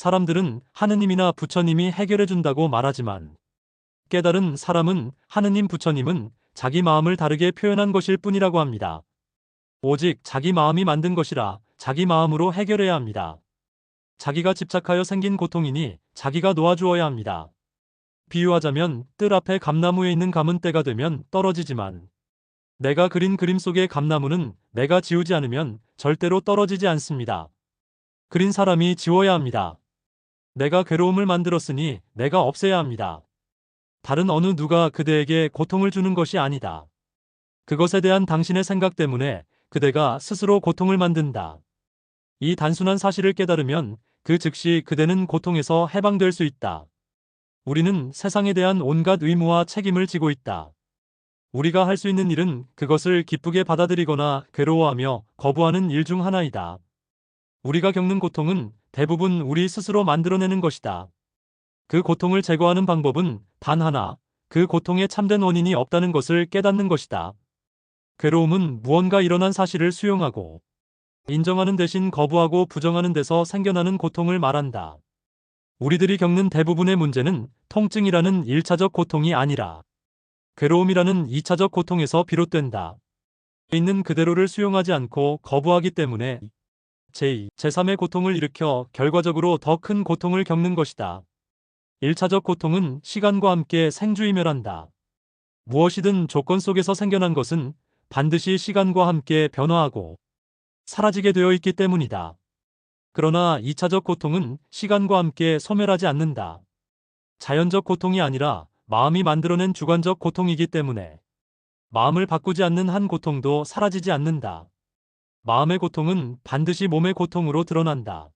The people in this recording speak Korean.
사람들은 하느님이나 부처님이 해결해 준다고 말하지만 깨달은 사람은 하느님 부처님은 자기 마음을 다르게 표현한 것일 뿐이라고 합니다. 오직 자기 마음이 만든 것이라 자기 마음으로 해결해야 합니다. 자기가 집착하여 생긴 고통이니 자기가 놓아주어야 합니다. 비유하자면 뜰 앞에 감나무에 있는 감은 때가 되면 떨어지지만 내가 그린 그림 속의 감나무는 내가 지우지 않으면 절대로 떨어지지 않습니다. 그린 사람이 지워야 합니다. 내가 괴로움을 만들었으니 내가 없애야 합니다. 다른 어느 누가 그대에게 고통을 주는 것이 아니다. 그것에 대한 당신의 생각 때문에 그대가 스스로 고통을 만든다. 이 단순한 사실을 깨달으면 그 즉시 그대는 고통에서 해방될 수 있다. 우리는 세상에 대한 온갖 의무와 책임을 지고 있다. 우리가 할 수 있는 일은 그것을 기쁘게 받아들이거나 괴로워하며 거부하는 일 중 하나이다. 우리가 겪는 고통은 대부분 우리 스스로 만들어내는 것이다. 그 고통을 제거하는 방법은 단 하나, 그 고통에 참된 원인이 없다는 것을 깨닫는 것이다. 괴로움은 무언가 일어난 사실을 수용하고 인정하는 대신 거부하고 부정하는 데서 생겨나는 고통을 말한다. 우리들이 겪는 대부분의 문제는 통증이라는 1차적 고통이 아니라 괴로움이라는 2차적 고통에서 비롯된다. 있는 그대로를 수용하지 않고 거부하기 때문에 제2, 제3의 고통을 일으켜 결과적으로 더 큰 고통을 겪는 것이다. 1차적 고통은 시간과 함께 생주이멸한다. 무엇이든 조건 속에서 생겨난 것은 반드시 시간과 함께 변화하고 사라지게 되어 있기 때문이다. 그러나 2차적 고통은 시간과 함께 소멸하지 않는다. 자연적 고통이 아니라 마음이 만들어낸 주관적 고통이기 때문에 마음을 바꾸지 않는 한 고통도 사라지지 않는다. 마음의 고통은 반드시 몸의 고통으로 드러난다.